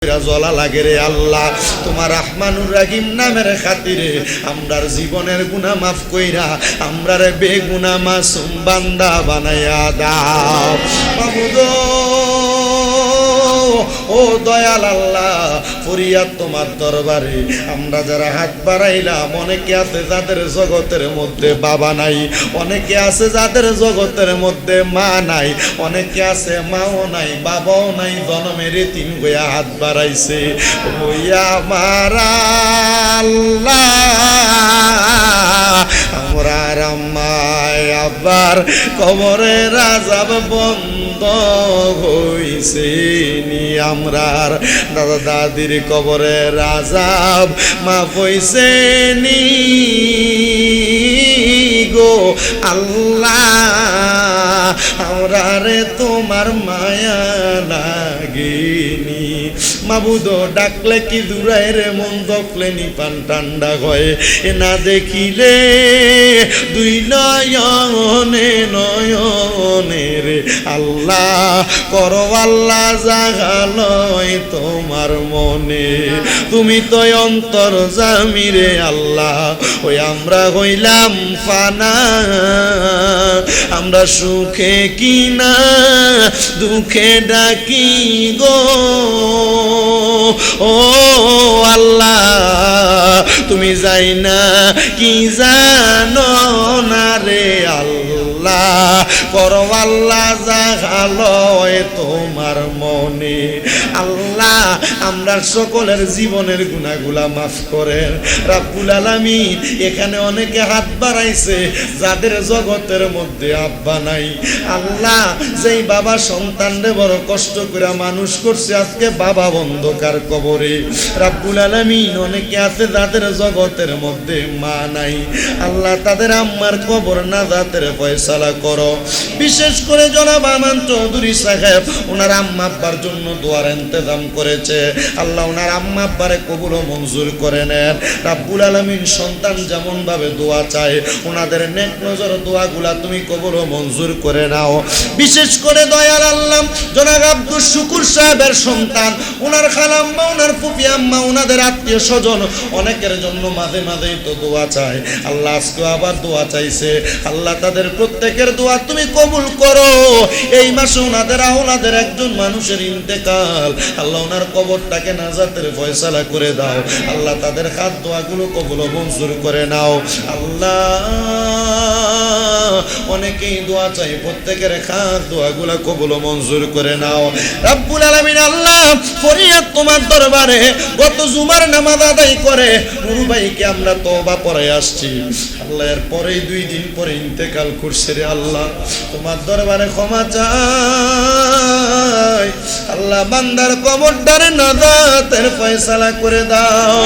জ্বলা লাগে রে আল্লাহ। তোমার রহমানুর রাহিম নামের খাতিরে আমরার জীবনের গুণা মাফ কইরা আমরার বেগুনা মাসুম বান্দা বানাইয়া দাও। মাবুদ ও দয়াল আল্লাহ ফরিয়াদ তোমার দরবারে। আমরা যারা হাত বাড়াইলাম, অনেকে আছে যাদের জগতের মধ্যে বাবা নাই, অনেকে আছে যাদের জগতের মধ্যে মা নাই, অনেকে আছে মাও নাই, বাবাও নাই, জনমের তিন গোয়া হাত বাড়াইছে। ওইয়া মারা আল্লাহ। আমরা রাম্মায় আবার কবরে রাজাব বন্ধ হইছে আমরার। দাদা দাদির কবরে রাজাব মাফ হইছে নি গো আল্লাহ। আমরা রে তোমার মায়া লাগেনি মাবুদ ডাকলে কি দূরায় রে, মন দকলে নি পান ঠান্ডা হয় এ না দেখিলে দুই নয়নে নয়নে রে। আল্লাহ করো, আল্লাহ জাগালয় তোমার মনে। তুমি তো অন্তর জামি রে আল্লাহ, ওই আমরা হইলাম ফানা। আমরা সুখে কিনা, দুঃখে ডাকি গো। ও আল্লাহ, তুমি যাই না, কি জানো না রে আল্লাহ? করো আল্লাহ জাগালয় তোমার মনে। আল্লাহ, আমরা সকলের জীবনের গুণাগুলা মাফ করেন। রাব্বুল আলামিন এখানে অনেকে হাত বাড়াইছে, যাদের জগতের মধ্যে আব্বা নাই। আল্লাহ, যেই বাবা সন্তানরে বড় কষ্ট করে মানুষ করছে, আজকে বাবা বন্ধকার কবরে। রাব্বুল আলামিন অনেকে আছে যাদের জগতের মধ্যে মা নাই। আল্লাহ, তাদের আম্মার কবর না জাতের ফয়সালা করো। বিশেষ করে জনাব আমান চৌধুরী সাহেব, ওনার আম্মা আব্বার জন্য দোয়ার ইন্তজাম করেছে। আল্লাহ ওনার আম্মা আব্বারে কবুল মঞ্জুর করে নেন। রাব্বুল আলামিন সন্তান যেমন ভাবে দোয়া চায়, ওনাদের নেক নজর দোয়াগুলা তুমি কবুল মঞ্জুর করে নাও। বিশেষ করে দয়াল আল্লাহ, জনাব আব্দুল শুকুর সাহেবের সন্তান, ওনার খালাম্মা ওনার ফুপি আম্মা, ওনাদের আত্মীয় স্বজন, অনেকের জন্য মাঝে মাঝেই তো দোয়া চায়। আল্লাহ আজকে আবার দোয়া চাইছে। আল্লাহ তাদের প্রত্যেকের দোয়া তুমি কবুল করো। এই মাসে ওনাদের ওনাদের একজন মানুষের ইন্তেকাল আল্লাহ ওনার কবরটাকে নাজাতের ফয়সালা করে দাও। আল্লাহ তাদের হাত দোয়াগুলো কবুল মঞ্জুর করে নাও। আল্লাহ, অনেকেই দোয়া চাই, প্রত্যেকের খাত দোয়াগুলো কবুল মঞ্জুর করে নাও। রাব্বুল আলামিন আল্লাহ, ফরিয়াদ তোমার দরবারে গত জুমার নামাজ আদায় করে। নুরু ভাইকে আমরা তওবা পরে আসছি। আল্লাহ, এর পরেই দুই দিন পরে ইন্তেকাল করছে রে আল্লাহ। তোমার দরবারে ক্ষমা চাই। আল্লাহ বান্দার কবরটারে নাজাতের ফয়সালা করে দাও।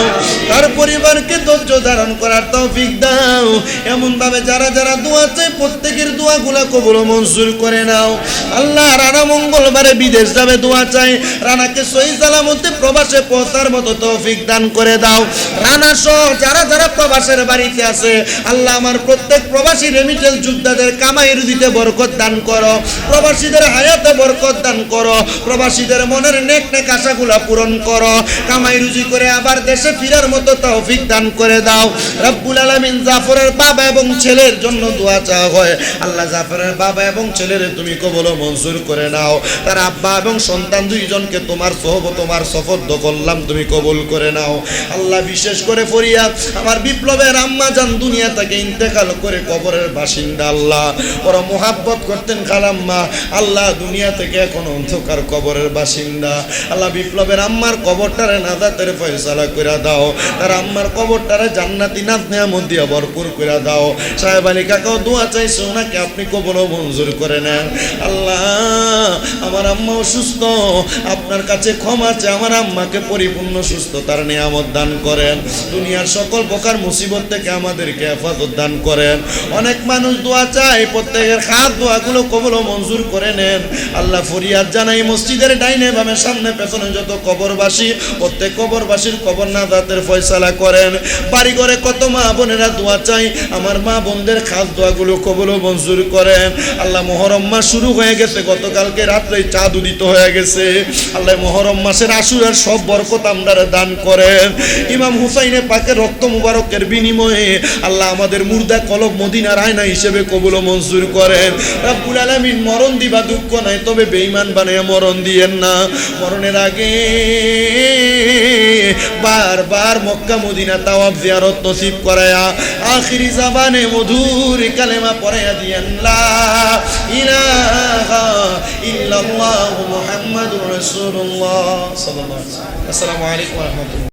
তার পরিবারকে ধৈর্য ধারণ করার তৌফিক দাও। এমন ভাবে যারা যারা দোয়া চাই প্রত্যেকের দোয়াগুলা কবুল মঞ্জুর করে নাও। আল্লাহ রানা মঙ্গলবারে বিদেশ যাবে দোয়া চাই রানাকে সহি সালামতে প্রবাসে পৌঁছার মতো তৌফিক দান করে দাও। রানা সহ যারা যারা প্রবাসের বাড়িতে আছে, আল্লাহ আমার প্রত্যেক প্রবাসী রেমিটেল যোদ্ধাদের কামাই রুদিতে বরকত দান করো। প্রবাসীদের হায়াতে বরকত দান করো। প্রবাসীদের মনের নেক নেক আশাগুলা পূরণ করো। কামাই রুজি করে আবার দেশে ফিরার মতো তৌফিক দান করে দাও। রব্বুল আলামিন জাফরের বাবা এবং ছেলের জন্য দোয়া চাওয়া হয়। আল্লাহ জাফরের বাবা এবং ছেলের তুমি কবল মঞ্জুর করে নাও। তার আব্বা এবং সন্তান দুইজনকে তোমার সহব তোমার সফর্দ করলাম তুমি কবুল করে নাও। আল্লাহ বিশেষ করে ফরিয়াদ, আমার বিপ্লবের আম্মা জান দুনিয়া থেকে ইন্তেকাল করে কবরের বাসিন্দা আল্লাহ। ওরা মোহাব্বত করতেন খালাম্মা, আল্লাহ দুনিয়া থেকে এখন অন্ধকার কবরের বাসিন্দা। আল্লাহ বিপ্লবের আম্মার কবরটারে নাজাতের ফয়সালা করে দাও। তার আম্মার কবরটারে জান্নাতি নাথ নিয়ামত দিয়ে ভরপুর করে দাও। সাহেব আলী কাকাও দোয়া চাইছে, ওনাকে আপনি কবর মঞ্জুর করে নেন। আল্লাহ, আমার আম্মা অসুস্থ। আপনার কাছে ক্ষমা চাই, আমার আম্মাকে পরিপূর্ণ সুস্থতার নিয়ামত দান করেন। দুনিয়ার সকল প্রকার মুসিবত থেকে আমাদেরকে হেফাজত দান করেন। অনেক মানুষ দোয়া চায়, প্রত্যেকের খাত দোয়াগুলো কবল ও মঞ্জুর করে নেন। আল্লাহ ফরিয়াদ জানাই, মসজিদের ডাইনে বামে সামনে পেছনে যত কবরবাসী, প্রত্যেক কবরবাসীর কবর নাজাতের ফয়সালা করেন। বাড়ি ঘরে কত মা বোনেরা দোয়া চাই আমার মা বোনদের খাস দোয়াগুলো কবল মঞ্জুর করেন। আল্লাহ মহরম মাস শুরু হয়ে গেছে, গতকালকে রাত্রে চাঁদ উদিত হয়ে গেছে। আল্লাহ মহরম মাসের আশুরার সব বরকত আমরা দান করেন। ইমাম হুসাইনে পাকের রক্ত মুবারকের বিনিময়ে আল্লাহ আমাদের মুর্দা কলব মদিনার আয়না হিসেবে কবুল মঞ্জুর করেন। রাব্বুল আলামিন মরণ দিবা দুঃখ নাই, তবে বেঈমান বানিয়ে মরণ দিয়েন না। মরণের আগে বারবার মক্কা মদিনা তাওয়াব জিয়ারত নসিব করায়া আখিরি জাবানে মধুর কালেমা পড়াইয়া দিয়েন ইল্লাল্লাহু মুহাম্মাদুর রাসূলুল্লাহ। সাল্লাল্লাহু আলাইহি ওয়াসাল্লাম আসসালামু আলাইকুম ওয়া রাহমাতুল্লাহ।